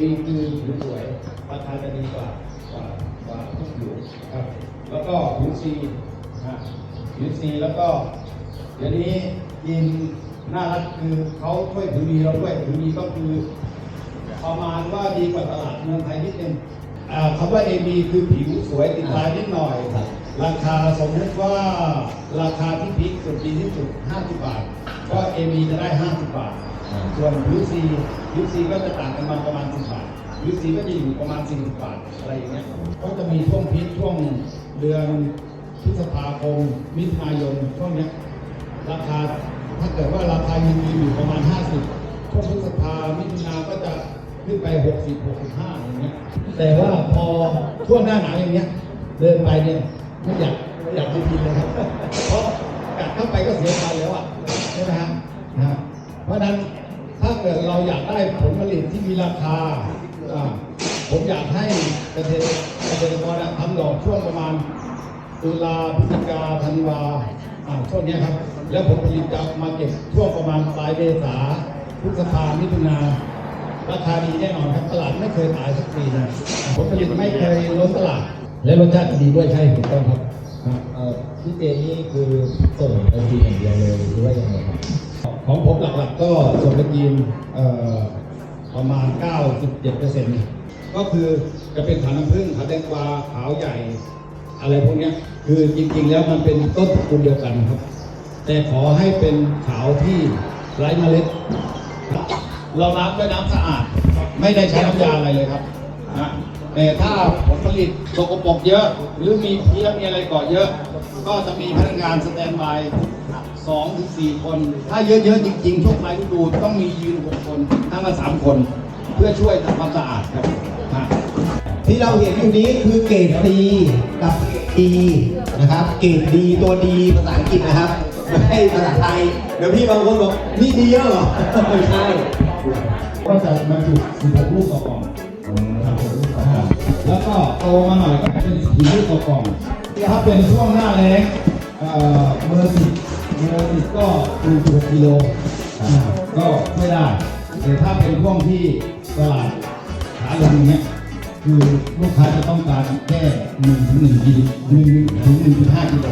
AB คือผิวสวยราคาจะดีกว่ากว่ากว่าทุกผิวครับ แล้วก็ผิวซีอ่าผิวซีแล้วก็ เดี๋ยวนี้ยินน่ารักคือเขาช่วยผิวดีเราด้วยผิวดีก็คือประมาณว่าดีกว่าตลาดเมืองไทยนิดนึงอ่าคำว่า AB คือผิวสวยติดลายนิดหน่อย ราคาสมมติว่าราคาที่พีคสุดดีที่สุด 50 บาท ก็ AB จะได้ 50 บาท ส่วนผิวซีผิวซีก็จะต่างกันมาประมาณ 10 บาทผิวซีก็จะอยู่ประมาณ 40 บาท อะไรอย่างเงี้ย ก็จะมีช่วงพีคช่วงเดือนพฤษภาคม มิถุนายนช่วงเนี้ยราคาถ้าเกิดว่าราคายังมีอยู่ประมาณ 50ช่วงพฤษภามิถุนาก็จะขึ้นไป 60 65อย่างเงี้ย แต่ว่าพอช่วงหน้าหนาวอย่างเงี้ย เดินไปเนี่ย ไม่อยากไม่อยากไปกินเลยครับเพราะกัดเข้าไปก็เสียไปแล้วอะใช่ไหมฮะนะเพราะนั้นถ้าเกิดเราอยากได้ผลผลิตที่มีราคาผมอยากให้เกษตรเกษตรกรทำดอกช่วงประมาณตุลาพฤศจิกาธันวาช่วงนี้ครับ แล้วผลผลิตจะมาเก็บช่วงประมาณปลายเมษาพฤษภามิถุนาราคาดีแน่นอนครับตลาดไม่เคยตายสักปีนะผลผลิตไม่เคยล้นตลาด และรสชาติดีด้วยใช่ถูกต้องครับครับเอ่อพี่เจนี่คือส่งไปจีนอย่างเดียวเลยหรือว่ายังไงครับของผมหลักๆก็ส่งไปจีนเอ่อประมาณ 97%ก็คือจะเป็นขาวน้ำผึ้งขาวแตงกวาขาวใหญ่ อะไรพวกเนี้ยคือจริงๆแล้วมันเป็นต้นตระกูลเดียวกันครับ แต่ขอให้เป็นขาวที่ไร้เมล็ด เราล้างด้วยน้ำสะอาด ไม่ได้ใช้น้ำยาอะไรเลยครับนะ แต่ถ้าผลผลิตสกปรกเยอะ หรือมีเพี้ยมีอะไรเกาะเยอะ ก็จะมีพนักงานสแตนบายสองถึงสี่คน ถ้าเยอะๆจริงๆช่วงปลายฤดูต้องมียืนหกคนทั้งละสามคน เพื่อช่วยทำความสะอาดครับฮะที่เราเห็นอยู่นี้คือเกรด C กับเกรด D นะครับ เกรด D ตัวดีภาษาอังกฤษนะครับไม่ใช่ภาษาไทย เดี๋ยวพี่บางคนบอกนี่ดีแล้วเหรอ ไม่ใช่ก็จะบรรจุ16ลูกต่อกล่อง แล้วก็โตมาหน่อยก็เป็นสี่ลูกกล่องถ้าเป็นช่วงหน้าแล้งเอ่อเบอร์สิบเบอร์สิบก็คือ16กิโลก็ไม่ได้แต่ถ้าเป็นช่วงที่ตลาดขาลงเนี้ยคือลูกค้าจะต้องการแค่หนึ่งถึงหนึ่งกิโลหนึ่งถึงหนึ่งจุดห้ากิโล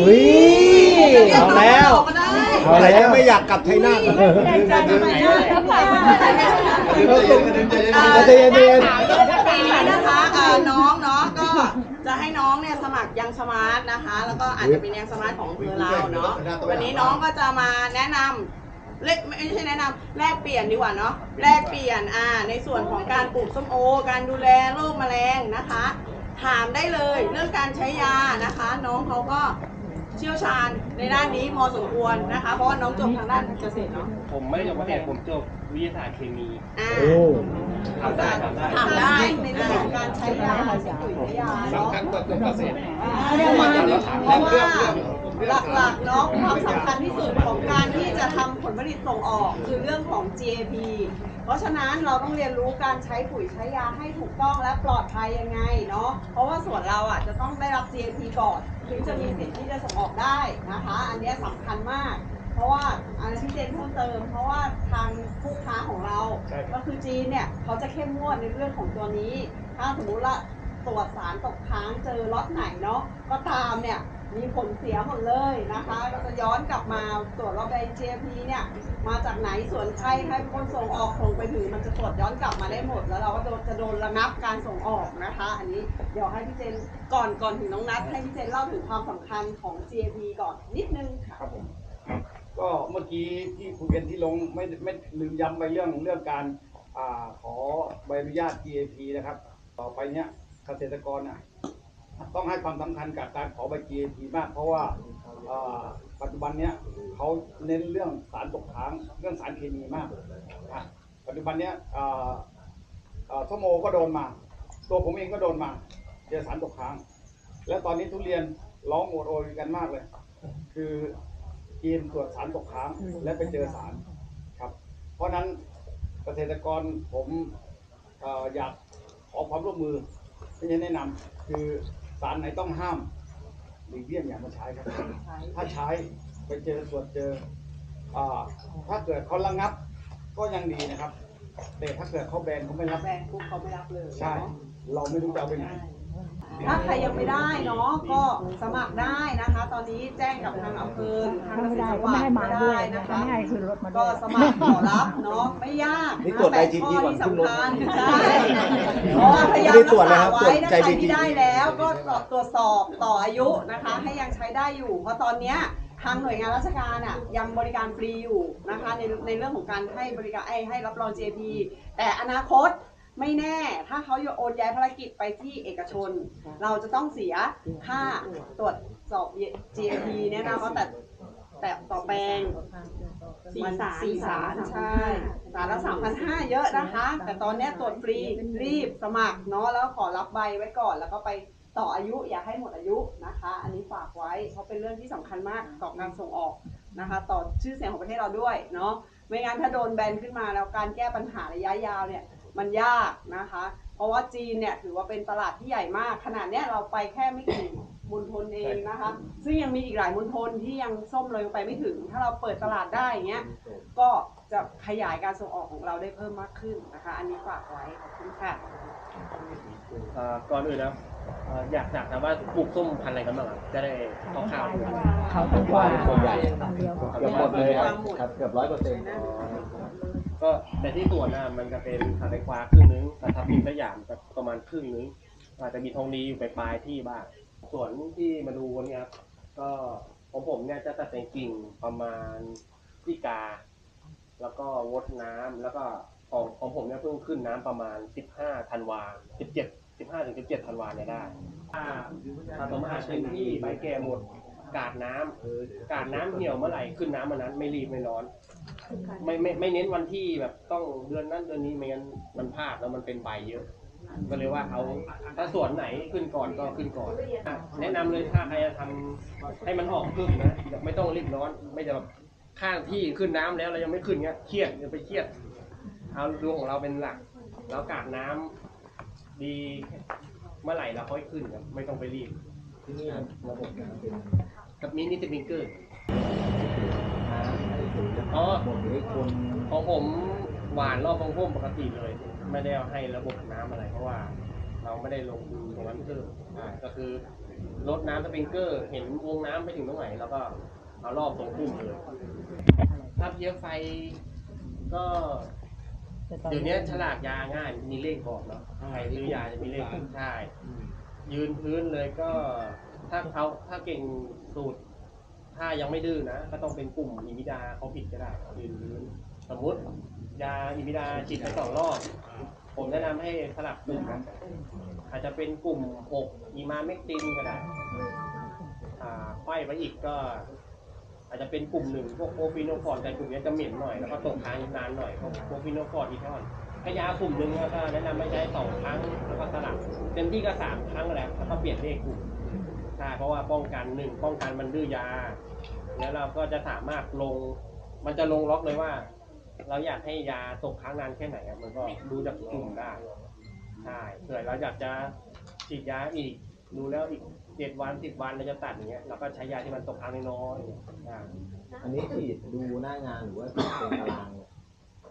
อ้ยอุ๊ยเอาแล้วก็ได้เอาแล้วไม่อยากกลับไทยนาทใจจะมาเยอะแล้วค่ะใจเย็นใจเย็นปีนะคะเอ่อน้องเนาะก็จะให้น้องเนี่ยสมัครยังสมาร์ทนะคะ แล้วก็อาจจะเป็นยังสมาร์ทของอำเภอเราเนาะวันนี้น้องก็จะมาแนะนำเล็กไม่ใช่แนะนำแลกเปลี่ยนดีกว่าเนาะแลกเปลี่ยนอ่าในส่วนของการปลูกส้มโอ การดูแลโรคแมลงนะคะ ถามได้เลยเรื่องการใช้ยานะคะ น้องเขาก็ เชี่ยวชาญในด้านนี้พอสมควรนะคะ เพราะว่าน้องจบทางด้านเกษตรเนาะผมไม่ได้จบเกษตรผมจบวิทยาศาสตร์เคมีอ่าโอ้ทำได้ทำได้ถามได้ในเรื่องของการใช้ยาปุ๋ยใช้ยาเนาะสำคัญกว่าตัวเกษตรเพราะว่าเพราะว่า หลักๆเนาะความสำคัญที่สุดของการที่จะทำผลผลิตส่งออกคือเรื่องของ GAP เพราะฉะนั้นเราต้องเรียนรู้การใช้ปุ๋ยใช้ยาให้ถูกต้องและปลอดภัยยังไงเนาะเพราะว่าส่วนเราอะจะต้องได้รับ GAP ก่อนถึงจะมีสิทธิ์ที่จะส่งออกได้นะคะ อันเนี้ยสำคัญมาก เพราะว่าอันที่เจนเพิ่มเติม เพราะว่าทางผู้ค้าของเรา ก็คือจีนเนี่ยเขาจะเข้มงวดในเรื่องของตัวนี้ ถ้าสมมุติว่าตรวจสารตกค้างเจอล็อตไหนเนาะก็ตามเนี่ย มีผลเสียหมดเลยนะคะก็จะย้อนกลับมาตรวจว่าใบ GMP เนี่ยมาจากไหนส่วนใครใครเป็นคนส่งออกส่งไปถึงมันจะตรวจย้อนกลับมาได้หมด แล้วเราก็โดนจะโดนระงับการส่งออกนะคะ อันนี้เดี๋ยวให้พี่เจนก่อนก่อนถึงน้องนัทให้พี่เจนเล่าถึงความสำคัญของ GMP ก่อนนิดนึงค่ะครับผมก็เมื่อกี้ที่คุยกันที่ลงไม่ไม่ลืมย้ำไปเรื่องเรื่องการอาขอใบอนุญาต GAP นะครับ ต่อไปเนี้ยเกษตรกรน่ะ ต้องให้ความสำคัญกับการขอใบ GAP มาก เพราะว่าอ่าปัจจุบันเนี้ยเขาเน้นเรื่องสารตกค้างเรื่องสารเคมีมากอะปัจจุบันเนี้ยอ่าอ่าส้มโอก็โดนมา ตัวผมเองก็โดนมาเจอสารตกค้าง แล้วตอนนี้ทุเรียนร้องโอดโอยกันมากเลย คือกินตรวจสารตกค้างและไปเจอสารครับ เพราะฉะนั้นเกษตรกรผมเอออยากขอความร่วมมือที่จะแนะนำคือ สารไหนต้องห้ามหลีกเลี่ยงอย่ามาใช้ครับ ถ้าใช้ไปเจอตรวจเจออ่าถ้าเกิดเขาระงับ ก็ยังดีนะครับ แต่ถ้าเกิดเขาแบนเขาไม่รับแบงค์ปุ๊บเขาไม่รับเลยใช่ เนาะ เราไม่รู้จะเอาไปไหน ถ้าใครยังไม่ได้เนาะก็สมัครได้นะคะ ตอนนี้แจ้งกับทางอำเภอทางถ้าเกษไม่ตรได้จังหก็วัดไม่ให้มาด้วยนะนะคะคะไม่ให้ขึ้นรถมาด้ก็วยสมัครขอรับเนาะไม่ยากนี่ตรวจแต่ IgG ข้อก่อนที่ขึ้นรถสำคัญใช่เพราะว่าพยายามไม่ได้ตรวจรักเลยครัษาบไว้ตรวจถ้าใคร IgG ที่ได้แล้วก็ตรวจสอบต่ออายุนะคะ ให้ยังใช้ได้อยู่ เพราะตอนเนี้ยทางหน่วยงานราชการอะยังบริการฟรีอยู่นะคะในในเรื่องของการให้บริการไอ้ให้รับรอง JP แต่อนาคต ไม่แน่ถ้าเขาโอนย้ายภารกิจไปที่เอกชน เราจะต้องเสียค่าตรวจสอบ GMP เนี่ยนะเพราะแต่แต่ต่อแปลงสี่สารสี่สารใช่สารละสามพันห้าเยอะนะคะ แต่ตอนเนี้ยตรวจฟรีรีบสมัครเนาะแล้วขอรับใบไว้ก่อนแล้วก็ไปต่ออายุอย่าให้หมดอายุนะคะ อันนี้ฝากไว้เพราะเป็นเรื่องที่สำคัญมากต่อการส่งออกนะคะ ต่อชื่อเสียงของประเทศเราด้วยเนาะไม่งั้นถ้าโดนแบนขึ้นมาแล้วการแก้ปัญหาระยะยาวเนี่ย มันยากนะคะ เพราะว่าจีนเนี่ยถือว่าเป็นตลาดที่ใหญ่มากขนาดเนี้ยเราไปแค่ไม่กี่มณฑลเองนะคะ ซึ่งยังมีอีกหลายมณฑลที่ยังส้มเลยไปไม่ถึง ถ้าเราเปิดตลาดได้อย่างเงี้ยก็จะขยายการส่งออกของเราได้เพิ่มมากขึ้นนะคะ อันนี้ฝากไว้ขอบคุณค่ะอ่าก่อนอื่นนะครับอ่าอยากอยากถามว่าปลูกส้มพันธุ์อะไรกันบ้างครับจะได้คร่าวๆดูเขาต้องว่า ส่วนใหญ่เดียวเกือบหมดเลยครับ ครับเกือบร้อยเปอร์เซ็นต์ ก็แต่ที่สวนน่ะมันจะเป็นขาไตควาครึ่งนึงแต่ทับทิมสยามประมาณครึ่งนึงอาจจะมีทองดีอยู่ปลายๆที่บ้างส่วนที่มาดูวันนี้ครับก็ของผมเนี่ยจะตัดแต่งกิ่งประมาณพฤศจิกา แล้วก็วดน้ำแล้วก็ของของผมเนี่ยเพิ่งขึ้นน้ำประมาณ15ธันวา17 15ถึง17ธันวาเนี่ยได้ถ้าผสมอาหารเต็มที่ใบแก่หมด กาดน้ำกาดน้ำเหี่ยวเมื่อไหร่ขึ้นน้ำมันนั้นไม่รีบไม่ร้อน ไม่ไม่ไม่เน้นวันที่แบบต้องเดือนนั้นเดือนนี้ไม่งั้นมันพลาดแล้วมันเป็นใบเยอะก็เลยว่าเอาถ้าส่วนไหนขึ้นก่อนก็ขึ้นก่อนอะแนะนำเลยถ้าใครจะทำให้มันออกพึ่งนะไม่ต้องรีบร้อน ไม่จะแบบข้างที่ขึ้นน้ำแล้วเรายังไม่ขึ้นเงี้ยเครียดอย่าไปเครียดเอาดูของเราเป็นหลัก แล้วกาดน้ำดีเมื่อไหร่เราค่อยขึ้นครับไม่ต้องไปรีบที่นี่ระบบน้ำเป็นกับมินิสป ริงเกอร์อ๋อของผมหวานรอบของผมปกติเลย ไม่ได้เอาให้ระบบน้ำอะไร เพราะว่า เราไม่ได้ลงทุนตรงนั้นเพิ่มอ่าก็คือลดน้ำสปริงเกอร์ เห็นวงน้ำไปถึงตรงไหนแล้วก็เอารอบตรงพุ่มเลยถ้าเพี้ยไฟก็ เดี๋ยวนี้ฉลากยาง่ายมีเลขบอกเนาะใครซื้อยาจะมีเลขใช่ยืนพื้นเลยก็ ถ้าเขาถ้าเก่งสูตร ถ้ายังไม่ดื้อนะ ก็ต้องเป็นกลุ่มอิมิดาเขาผิดก็ได้ยืนพื้นสมมติยาอิมิดาฉีดไปสองรอบ ผมแนะนำให้สลับกลุ่มกันอาจจะเป็นกลุ่มหกอีมาเมกตินก็ได้อ่าไขว้ไปอีกก็ อาจจะเป็นกลุ่มหนึ่งพวกโคฟิโนฟอร์ดแต่กลุ่มนี้จะเหม็นหน่อยแล้วก็ตกค้างนานหน่อยพวกโคฟิโนฟอร์ดอีทอนถ้ายากลุ่มหนึ่งก็แนะนำไม่ใช้สองครั้งแล้วก็สลับเต็มที่ก็สามครั้งแหละแล้วก็เปลี่ยนเลขกลุ่ม ช่เพราะว่าป้องกันหนึ่งป้องกันมันดื้อยา แล้วเราก็จะสามารถลง มันจะลงล็อกเลยว่า เราอยากให้ยาตกค้างนานแค่ไหนอะมันก็ดูจากกลุ่มได้ใช่เผื่อเราอยากจะฉีดยาอีกดูแล้วอีกเจ็ดวันสิบวันเราจะตัดอย่างเงี้ยเราก็ใช้ยาที่มันตกค้างน้อยๆอันนี้ฉีดดูหน้างานหรือว่าเป็นตาราง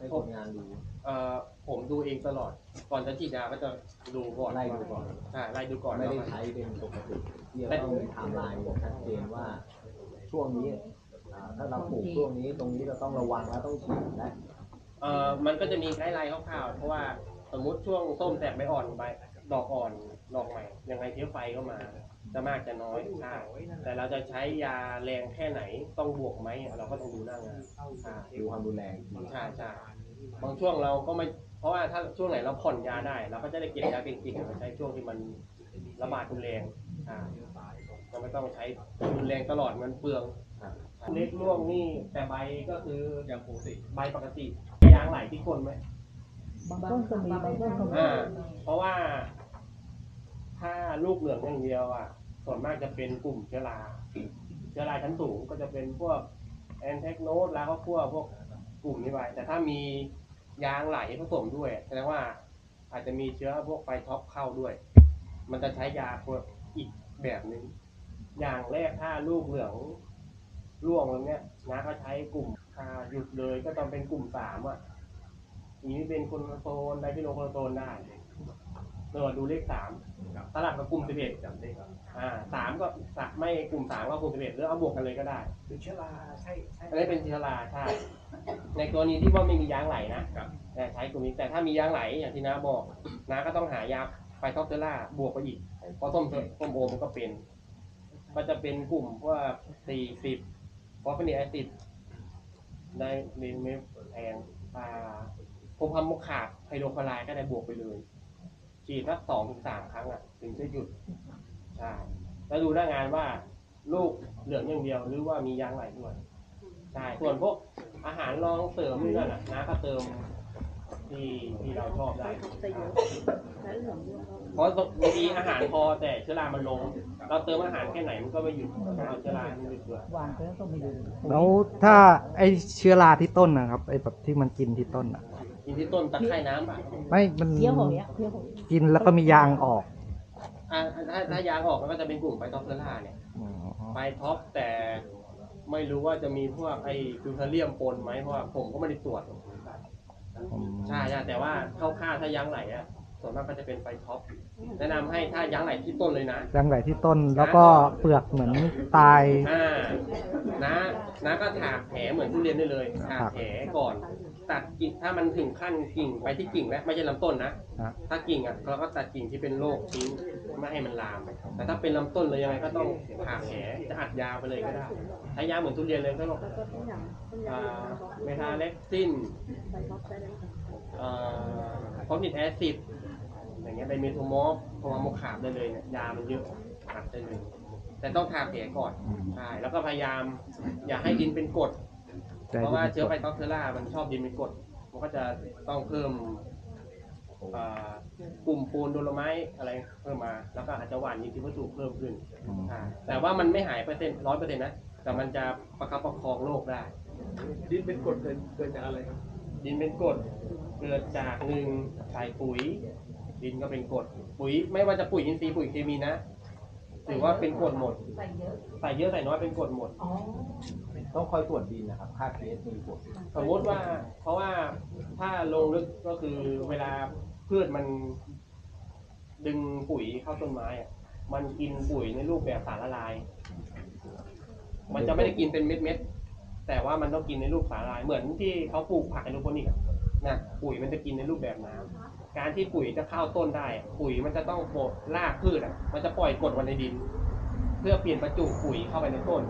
ให้คนงานดู เอ่อผมดูเองตลอด ก่อนจะฉีดยาก็จะดูก่อนไล่ดูก่อน ใช่ไล่ดูก่อนไม่ได้แล้วก็ใช้เป็นปกติที่จะต้องมีไทม์ไลน์ชัดเจนว่า ช่วงนี้อ่าถ้าเราปลูกช่วงนี้ตรงนี้เราต้องระวังแล้วต้องฉีดและเอ่อมันก็จะมีไกด์ไลน์คร่าวๆเพราะว่าสมมุติช่วงส้มแตกใบอ่อนใบดอกอ่อนดอกใหม่ยังไงเชื้อไฟก็มา จะมากจะน้อยใช่แต่เราจะใช้ยาแรงแค่ไหนต้องบวกไหมเราก็ต้องดูหน้างานใช่ดูความรุนแรงอีกทีใช่ใช่บางช่วงเราก็ไม่เพราะว่าถ้าช่วงไหนเราผ่อนยาได้ เราก็จะได้เก็บยาเก่งๆมาใช้ช่วงที่มันระบาดรุนแรงอ่าเราไม่ต้องใช้รุนแรงตลอดมันเปลืองเล็กร่วงนี่แต่ใบก็คืออย่างปกติใบปกติยางไหลที่คนไหมบางต้นก็มีบางต้นก็มีอ่าเพราะว่าถ้าลูกเหลืองอย่างเดียวอะ ส่วนมากจะเป็นกลุ่มเชื้อราเชื้อราชั้นสูงก็จะเป็นพวกแอนแทกโนดแล้วก็พวกพวกกลุ่มนี้ไปแต่ถ้ามียางไหลผสมด้วยแสดงว่าอาจจะมีเชื้อพวกไฟท็อปเข้าด้วย มันจะใช้ยาพวกอีกแบบหนึ่งอย่างแรกถ้าลูกเหลืองร่วงแล้วเนี้ยนะก็ใช้กลุ่มถ้าหยุดเลยก็ต้องเป็นกลุ่มสามอะนี้เป็นคนโซนไดพิโนคนโซนได้ เราดูเลขสามสลับกับกลุ่มสิบเอ็ดอ่าสามก็สะไม่กลุ่มสามก็กลุ่มสิบเอ็ดหรือเอาบวกกันเลยก็ได้เป็นเชื้อราใช่ใช่อันนี้เป็นเชื้อราใช่ในกรณีที่ว่าไม่มียางไหลนะแต่ใช้กลุ่มนี้แต่ถ้ามียางไหลอย่างที่น้าบอกน้าก็ต้องหายาไฟท็อปเชื้อราบวกไปอีกเพราะส้มเถอะส้มโอมันก็เป็น ก็จะเป็นกลุ่มพว่าสี่สิบฟอสฟอนิกแอซิดในในเมฟแทนอ่าโพรพัมโมคาบไฮโดรคลอไรด์ก็ได้บวกไปเลย ฉีดสักสองถึงสามครั้งอะถึงจะหยุดใช่แล้วดูหน้างานว่าลูกเหลืองอย่างเดียวหรือว่ามียางไหลด้วยใช่ส่วนพวกอาหารรองเสริมนี่นั่นน่ะน้าก็เติมที่ที่เราชอบได้เพราะบางทีอาหารพอแต่เชื้อรามันลง เราเติมอาหารแค่ไหนมันก็ไม่หยุดเราต้องเอาเชื้อราให้มันหยุดด้วยหวานไปแล้วก็ไม่ดูแล้วถ้าไอเชื้อราที่ต้นนะครับไอแบบที่มันกินที่ต้นอะ กินที่ต้นตะไคร่น้ำป่ะไม่ มัน เคี้ยวหอยอะเคี้ยวหอยกินแล้วก็มียางออกอ่าถ้าถ้ายางออกมันก็จะเป็นกลุ่มไฟท็อปเชื้อราเนี่ยอ๋อไฟท็อปแต่ไม่รู้ว่าจะมีพวกไอ้ฟิวเทอเรียมปนไหมเพราะว่าผมก็ไม่ได้ตรวจอืมใช่ใช่แต่ว่าเข้าค่าถ้ายางไหลอะส่วนมากก็จะเป็นไฟท็อปแนะนำให้ถ้ายางไหลที่ต้นเลยนะ ยางไหลที่ต้นแล้วก็เปลือกเหมือนตาย อ่านะนะก็ถากแผลเหมือนทุเรียนได้เลยถากแผลก่อน ตัดกิ่งถ้ามันถึงขั้นกิ่งไปที่กิ่งแล้วไม่ใช่ลำต้นนะฮะ ถ้ากิ่งอะเราก็ตัดกิ่งที่เป็นโรคทิ้งไม่ให้มันลามแต่ถ้าเป็นลำต้นเลยยังไงก็ต้องผ่าแผลจะอัดยาไปเลยก็ได้ใช้ยาเหมือนทุเรียนเลยก็ต้องอ่าเมทาเล็กซินฟอสนิกแอซิดอย่างเงี้ยไดเมโทมอฟโทมาโมขาบได้เลยเนี่ยยามันเยอะอัดได้เลย แต่ต้องทาแผลก่อนใช่แล้วก็พยายาม อย่าให้ดินเป็นกรด เพราะว่าเชื้อไฟท็อปเทอร่ามันชอบดินเป็นกรดมันก็จะต้องเพิ่มอ่ากลุ่มปูนโดโลไม้อะไรเพิ่มมา แล้วก็อาจจะหว่านยินทิวัตถุเพิ่มขึ้นอ่าแต่ว่ามันไม่หายเปอร์เซ็นต์ร้อยเปอร์เซ็นต์นะ แต่มันจะประคับประคองโรคได้ ดินเป็นกรดเกิดเกิดจากอะไรครับ ดินเป็นกรดเกิดจากหนึ่งใส่ปุ๋ย ดินก็เป็นกรดปุ๋ย ไม่ว่าจะปุ๋ยอินทรีย์ปุ๋ยเคมีนะถือว่าเป็นกรดหมด ใส่เยอะ ใส่เยอะใส่น้อยเป็นกรดหมด ต้องคอยตรวจดินนะครับ ค่า pH มีผลสมมติว่า เพราะว่าถ้าลงลึกก็คือเวลาพืชมัน ดึงปุ๋ยเข้าต้นไม้อะมันกินปุ๋ยในรูปแบบสารละลาย มันจะไม่ได้กินเป็นเม็ดๆแต่ว่ามันต้องกินในรูปสารละลาย เหมือนที่เขาปลูกผักไฮโดรโปนิกอะนะปุ๋ยมันจะกินในรูปแบบน้ำการที่ปุ๋ยจะเข้าต้นได้อะปุ๋ยมันจะต้องโบดรากพืชอะมันจะปล่อยกรดไว้ในดิน เพื่อเปลี่ยนประจุปุ๋ยเข้าไปในต้น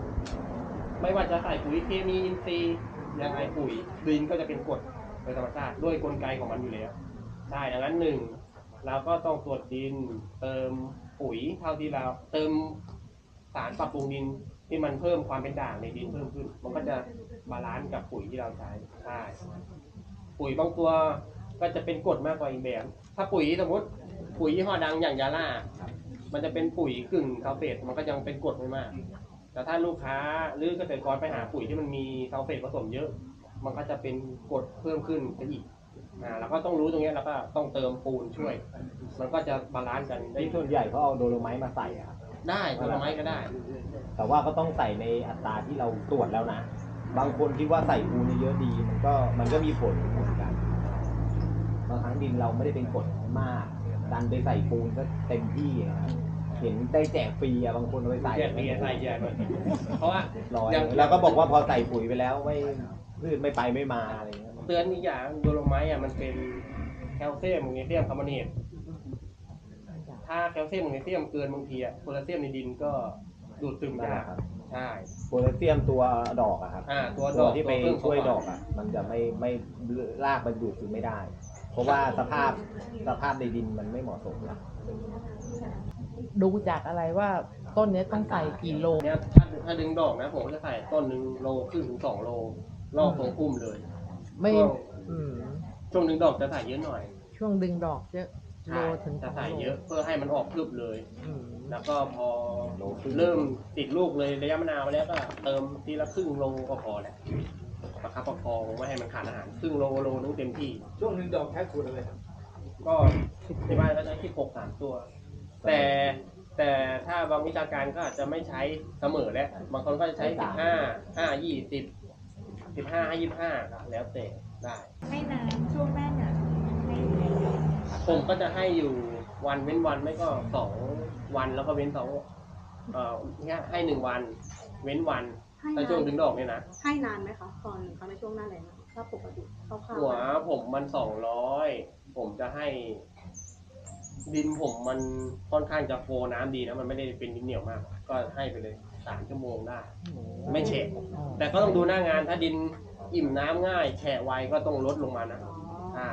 ไม่ว่าจะใส่ปุ๋ยเคมีอินทรีย์ยังไงปุ๋ยดินก็จะเป็นกรดโดยธรรมชาติด้วยกลไกของมันอยู่แล้วใช่ดังนั้นหนึ่งเราก็ต้องตรวจดินเติมปุ๋ยเท่าที่เราเติมสารปรับปรุงดินที่มันเพิ่มความเป็นด่างในดินเพิ่มขึ้น มันก็จะบาลานซ์กับปุ๋ยที่เราใช้ใช่ปุ๋ยบางตัวก็จะเป็นกรดมากกว่าอีกแบบ ถ้าปุ๋ยสมมติปุ๋ยยี่ห้อดังอย่างยาล่า มันจะเป็นปุ๋ยกึ่งซัลเฟตมันก็ยังเป็นกรดไม่มาก แต่ถ้าลูกค้าหรือเกษตรกรไปหาปุ๋ยที่มันมีซัลเฟตผสมเยอะ มันก็จะเป็นกรดเพิ่มขึ้นไปอีกอ่าเราก็ต้องรู้ตรงเนี้ยแล้วก็ต้องเติมปูนช่วย มันก็จะบาลานซ์กันได้ที่ส่วนใหญ่เขาเอาโดโลไมต์มาใส่อะครับ ได้ผลไม้ก็ได้ แต่ว่าก็ต้องใส่ในอัตราที่เราตรวจแล้วนะ บางคนคิดว่าใส่ปูนเยอะๆดี มันก็มันก็มีผลเหมือนกันบางครั้งดินเราไม่ได้เป็นกรดมาก ดันไปใส่ปูนก็เต็มที่อะครับ เห็นได้แจกฟรีอะบางคนเอาไปใส่แยกเบียร์ใส่แยกเลยเพราะว่าร้อยอย่าง แล้วก็บอกว่าพอใส่ปุ๋ยไปแล้วไม่พืชไม่ไปไม่มาอะไรเงี้ยเตือนอีกอย่างโดโลไมต์อะมันเป็นแคลเซียมแมกนีเซียมคาร์บอเนตถ้าแคลเซียมแมกนีเซียมเกินบางทีอะโพแทสเซียมในดินก็ดูดซึมนั่นแหยากละครับใช่โพแทสเซียมตัวดอกอะครับอ่าตัวดตัอวกที่ไปตัวเครื่องช่วยเขาดอกอะมันจะไม่ไม่รากมันดูดซึมไม่ได้ เพราะว่าสภาพสภาพในดินมันไม่เหมาะสมละ ดูจากอะไรว่าต้นเนี้ยต้องใส่กี่โล เนี่ยถ้าถ้าดึงดอกนะผมก็จะใส่ต้นหนึ่งโลครึ่งถึงสองโลรอบตรงพุ่มเลยไม่ช่วงอืมช่วงดึงดอกจะใส่เยอะหน่อยช่วงดึงดอกเยอะโลใช่ถึงสจะองใส่โลเยอะเพื่อให้มันออกพรึบเลย อืมแล้วก็พอเริ่มติดลูกเลยระยะมะนาวแล้วก็เติมทีละครึ่งโลก็พอแหละประคับประคองไม่ให้มันขาดอาหารครึ่งโลโลนึงเต็มที่ช่วงหนึ่งดอกแค่ขวดอะไรครับ ก็ที่บ้านก็ใช้ที่ปกสามตัว แต่แต่ถ้าบางวิชาการก็อาจจะไม่ใช้เสมอแล้วบางคนก็จะใช้สิบห้าห้ายี่สิบสิบห้าห้ายี่ห้าแล้วแต่ได้ให้น้ำช่วงหน้าหนาวให้ไหนผมก็จะให้อยู่วันเว้นวันไม่ก็สองวันแล้วก็เว้นสองเอ่อเนี่ยให้หนึ่งวัน เว้นวันให้ถ้าช่วงถึงดอกเนี่ยนะให้นานไหมคะตอนหนึ่งครั้งในช่วงหน้าแล้งอะถ้าปกติคร่าวๆหัวผมมันสองร้อย ผมจะให้ ดินผมมันค่อนข้างจะโฟน้ำดีนะมันไม่ได้เป็นดินเหนียวมาก ก็ให้ไปเลยสามชั่วโมงได้ ไม่แฉะแต่ก็ต้องดูหน้างานถ้าดินอิ่มน้ำง่ายแฉะไวก็ต้องลดลงมานะอ๋อใช่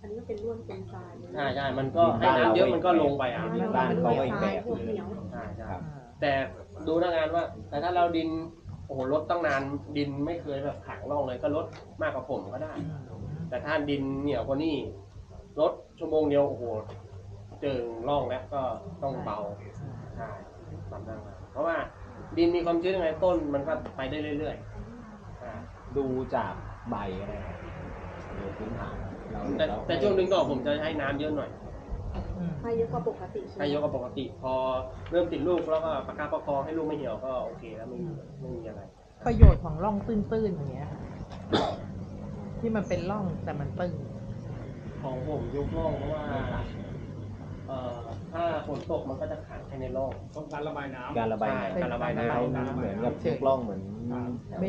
อันนี้ก็เป็นร่วนเป็นทรายใช่ใช่มันก็ให้น้ำเยอะมันก็ลงไปอะ ดินบ้านเขาก็อีกแบบ พวกเหนียวใช่ใช่ครับ แต่ดูหน้างานว่า แต่ถ้าเราดินโอ้โหลดตั้งนานดินไม่เคยแบบขังร่องเลยก็ลดมากกว่าผมก็ได้ แต่ถ้าดินเหนียวกว่านี่ ลดชั่วโมงเดียวโอ้โหเจิงร่องแล้วก็ต้องเบาใช่ปรับได้มากเพราะว่าดินมีความชื้นยังไงต้นมันก็ไปได้เรื่อยๆใช่ดูจากใบอะไรครับโดยพื้นฐานเราแต่เราแต่ช่วงดึงดอกผมจะให้น้ำเยอะหน่อยให้เยอะกว่าปกติใช่ไหมให้เยอะกว่าปกติ พอเริ่มติดลูกแล้วก็ประคับประคองให้ลูกไม่เหี่ยวก็โอเคแล้วไม่มีไม่มีอะไร ประโยชน์ของร่องตื้นๆอย่างเงี้ยค่ะที่มันเป็นร่องแต่มันตื้น ของผมยกร่องเพราะว่าเอ่อถ้าฝนตกมันก็จะขังแค่ในร่อง ต้องการระบายน้ำ การระบายใช่น้ำการระบายน้เราเหมือนกับทุกร่องเหมือนแถวไม่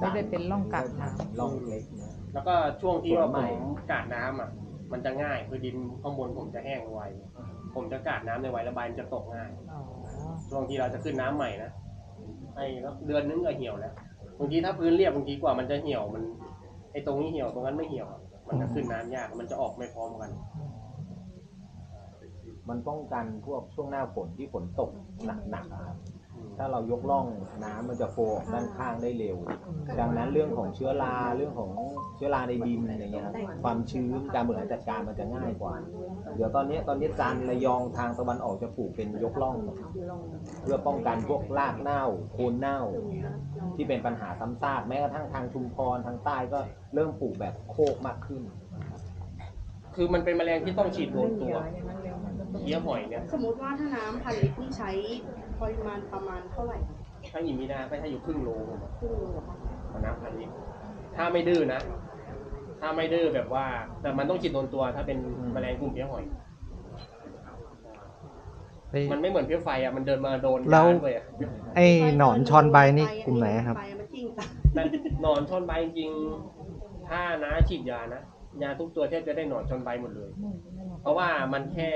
ไม่ได้เป็นร่องกักน้ำ ร่องเล็กนะำแล้วก็ช่วงที่ว่าสวนใหผม่มกาดน้ำอะ มันจะง่ายคือดินข้างบนผมจะแห้งไว ผมจะกาดน้ำในไวระบายมันจะตกง่าย อ๋อ ช่วงที่เราจะขึ้นน้ำใหม่นะให้แล้วเดือนนึงก็เหี่ยวแล้ว บางทีถ้าพื้นเรียบบางทีกว่ามันจะเหี่ยวมัน ไอ้ตรงนี้เหี่ยวตรงนั้นไม่เหี่ยวอะ มันจะขึ้นน้ำยาก มันจะออกไม่พร้อมกัน มันป้องกันพวกช่วงหน้าฝนที่ฝนตกหนักๆครับ ถ้าเรายกล่องน้ำมันจะโฟออกด้านข้างได้เร็ว ดังนั้นเรื่องของเชื้อราเรื่องของเชื้อราในดินอะไรเงี้ยครับความชื้นการบริหารจัดการมันจะง่ายกว่า เดี๋ยวตอนนี้ตอนนี้จันทร์ระยองทางตะวันออกจะปลูกเป็นยกล่อง เพื่อป้องกันพวกรากเน่าโคนเน่า ที่เป็นปัญหาซ้ำซากแม้กระทั่งทางชุมพรทางใต้ก็เริ่มปลูกแบบโคกมากขึ้น คือมันเป็นแมลงที่ต้องฉีดโดนตัวเคี้ย วหอยเนี่ยสมมติว่าถ้าน้ำพันลิตรนี่ใช้ปริมาณประมาณเท่าไหร่คะถ้าอีมีนาก็ใช้อยู่ครึ่งโลผมอะครึ่งโลเหรอคะต่อน้ำพันลิตรถ้าไม่ดื้อนะ ถ้าไม่ดื้อแบบว่า แต่มันต้องฉีดโดนตัว ถ้าเป็นแมลงกลุ่มเพี้ยหอย ไอ้มันไม่เหมือนเพี้ยไฟอะมันเดินมาโดนแล้วร้านเลยอะไอ้หนอนชอนใบนี่กลุ่มไหนครับไฟมันจริงจังแต่หนอนชนใบจริงๆถ้านะฉีดยานะยาทุกตัวแทบจะได้หนอนชนใบหมดเลย เพราะว่ามันแค่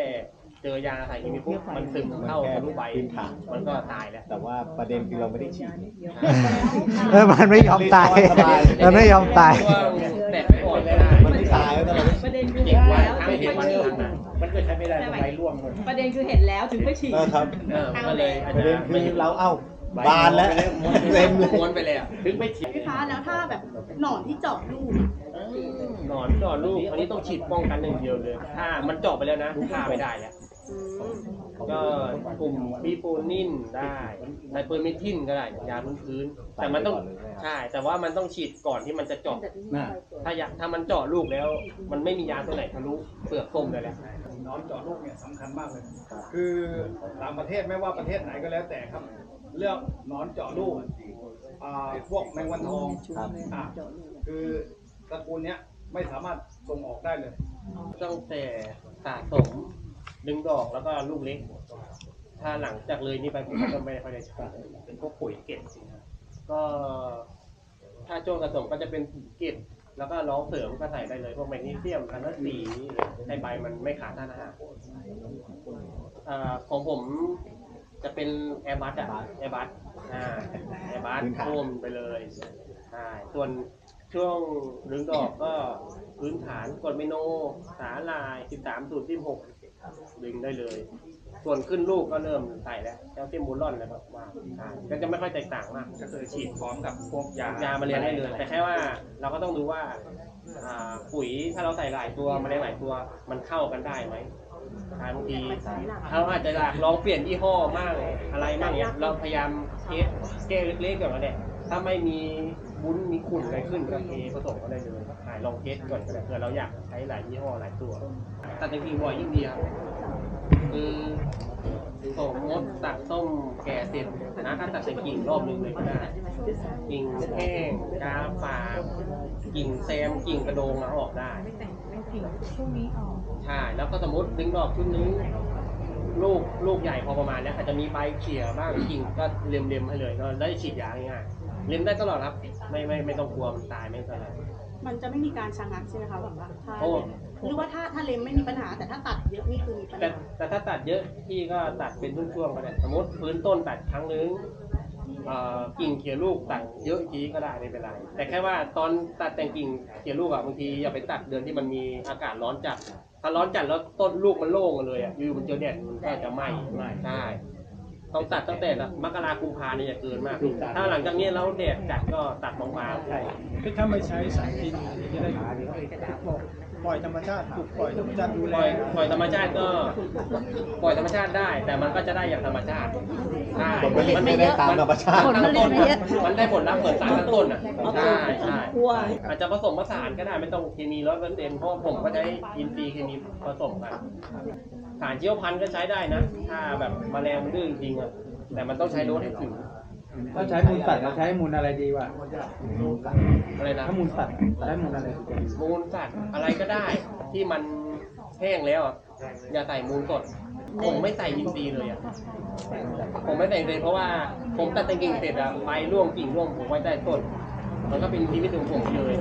เจอยาใส่เคมีปุ๊บมันซึมเข้าทะลุใบพื้นฐานมันก็ตายแล้วแต่ว่าประเด็นคือเราไม่ได้ฉีดเออมันไม่ยอมตายสบายมันไม่ยอมตายเพราะว่าแตะไปก่อนไม่ได้มันไม่ตายแล้วแต่เราไม่ฉีดประเด็นคือเก็เห็บนไว้แล้วทั้งถึงเห็นไปวันฉีดทั้งนั้นมันก็ใช้ไม่ได้ใบร่วงหมดประเด็นคือเห็นแล้วถึงไปฉีดเออครับเออมันก็เลยอาจประจะเด็นคืไม่ออยู่เราเอ้าบานแล้วม้วนเต็มเลยม้วนไปเลยอะถึงไม่ฉีดพี่คะแล้วถ้าแบบหนอนที่เจาะลูกหนอนหนอนลูกอันนี้ต้องฉีดป้องกันอย่างเดียวเลย ถ้ามันเจาะไปแล้วนะฆ่าไม่ได้แล้วอืม ก็กลุ่มบีโฟนินได้ไนเปอร์เมทินก็ได้ยาพื้นพื้นๆแต่มันต้องใช่ แต่ว่ามันต้องฉีดก่อนที่มันจะเจาะน่ะถ้าอยากถ้ามันเจาะลูกแล้ว มันไม่มียาตัวไหนทะลุเปลือกส้มเลยแหละหนอนเจาะลูกเนี่ยสำคัญมากเลย คือต่างประเทศไม่ว่าประเทศไหนก็แล้วแต่ครับ เรื่องหนอนเจาะลูกอ่าพวกแมงวันทองอะคือตระกูลเนี้ยไม่สามารถส่งออกได้เลย ตั้งแต่สะสม ดึงดอกแล้วก็ลูกเล็กถ้าหลังจากเลยนี่ไปผมก็ไม่ค่อยได้ใช้เป็นพวกปุ๋ยเก็บก็ถ้าช่วงสะสมก็จะเป็นปุ๋ยเก็บแล้วก็ร้องเสริมก็ใส่ได้เลยพวกแมกนีเซียมกันนัสีให้ใบมันไม่ขาดธาตุอาหารอ่าของผมจะเป็นแอร์บัสอะแอร์บัสอ่าแอร์บัสโ่มไปเลยใช่ส่วนช่วงดึงดอกก็พื้นฐานกดเมโนสาลาย 13สูตร16 ดึงได้เลย ส่วนขึ้นลูกก็เริ่มใส่แล้วแคลเซียมบูรอนแล้วก็ว่าใช่ก็จะไม่ค่อยแตกต่างมาก ก็คือฉีดพร้อมกับพวกยายามาเรียนได้เลย แต่แค่ว่าเราก็ต้องดูว่าอ่าปุ๋ยถ้าเราใส่หลายตัวแมลงหลายตัวมันเข้ากันได้ไหมบางทีเราอาจจะอยากลองเปลี่ยนยี่ห้อมากอะไรมากเนี้ยเราพยายามเทสแก้เล็กๆก่อนก็ได้ถ้าไม่มี บุ้นมีขุ่นอะไรขึ้นก็เทผสมก็ได้เลยหายลองเทสก่อนก็ได้เผื่อเราอยากใช้หลายยี่ห้อหลายตัวตัดจริงๆบ่อยยิ่งดีครับคือสมมติตัดส้มแก่เสร็จนะถ้าตัดใส่กิ่งรอบนึงเลยก็ได้กิ่งแห้งกาฝากกิ่งแซมกิ่งกระโดงมาออกได้ช่วงนี้ออกใช่แล้วก็สมมติดึงดอกชุดนี้ลูกลูกใหญ่พอประมาณเนี้ยอาจจะมีใบเขี่ยบ้างกิ่งก็เล็มๆให้เลยก็ได้ฉีดยาง่ายๆ ล็มได้ตลอดครับ ไม่ไม่ไม่ต้องกลัวมันตายไม่เป็นไร มันจะไม่มีการชะงักใช่ไหมคะแบบว่าถ้าโอ้ หรือว่าถ้าถ้าเล็มไม่มีปัญหาแต่ถ้าตัดเยอะนี่คือมีปัญแต่หาแต่ถ้าตัดเยอะพี่ก็ตัดเป็นช่วงๆก็ได้สมมติพื้นต้นตัดครั้งนึงเอ่อกิ่งเขี่ยลูกตัดเยอะอีกทีก็ได้ไม่เป็นไร แต่แค่ว่าตอนตัดแต่งกิ่งเขี่ยลูกอะบางทีอย่าไปตัดเดือนที่มันมีอากาศร้อนจัดถ้าร้อนจัดแล้วต้นลูกมันโล่งเลยอะอยู่ๆมันเจอแดดมันก็จะไหม้ใช่ ต้องตัดตั้งแต่ละมกราคุมพาเนี่ยอย่าเกินมาก ถ้าหลังจากนี้แล้วแดดจัดก็ตัดบางๆใช่ถ้าไม่ใช้สารเคมีจะได้ ปล่อยธรรมชาติปลูกปล่อยธรรมชาติดูปแลล่อยปล่อยธรรมชาติก็ปล่อยธรรมชาติได้ แต่มันก็จะได้อย่างธรรมชาติใช่ผลผลิตไม่ได้ตามธรรมชาติ ผลผลิตไม่เยอะ มันได้ผลลัพธ์เหมือนสารตั้งต้นอะใช่ใช่กลัวอาจจะผสมผสานก็ได้ไม่ต้องเคมีร้อยเปอร์เซ็นต์เพราะว่าผมก็ใช้อินทรีย์เคมีผสมกันสารเจียวพันธุ์ก็ใช้ได้นะ ถ้าแบบแมลงมันดื้อจริงๆอะแต่มันต้องใช้โดสให้ถึง ถ้าใช้มูลสัตว์เราใช้มูลอะไรดีวะอะไรนะถ้ามูลสัตว์ใช้มูลอะไรดีมูลสัตว์อะไรก็ได้ ที่มันแห้งแล้วอะอย่าใส่มูลสดผมไม่ใส่อินทรีย์เลยอะผมไม่ใส่อินทรีย์เพราะว่าผมตัดแต่งกิ่งเสร็จอะใบร่วงกิ่งร่วงผมไว้ใต้ต้น มันก็เป็นอินทรีย์พิเศษของผมเลย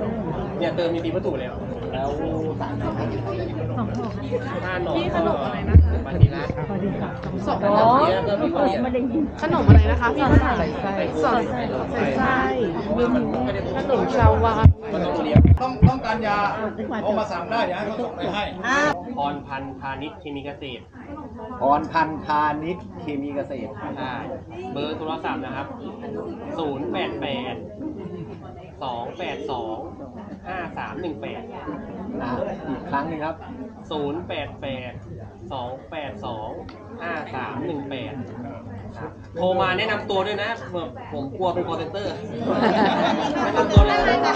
เนี่ยเติมอินทรีย์วัตถุแล้ว แล้วสารถ้าหนอนก็ปฏิรัตน์สองอ๋อแล้วก็มีคนเรียนขนมอะไรนะคะพี่ขนมใส่ไส้สอนใส่ไส้มันไม่ได้ขนมชาววังมันต้องเรียนต้องต้องการยาเอามาสั่งได้เดี๋ยวให้เขาส่งไปให้อ่าพรพันธ์พาณิชย์เคมีเกษตรพรพันธ์พาณิชย์เคมีเกษตรใช่เบอร์โทรศัพท์นะครับ 0 8 8 2 8 2 5 3 1 8อ่าอีกครั้งหนึ่งครับ0 8 8 2 8 2 5 3 1 8โทรมาแนะนำตัวด้วยนะเผื่อผมกลัวเป็นคอเซนเตอร์แนะนำตัวเลยนะ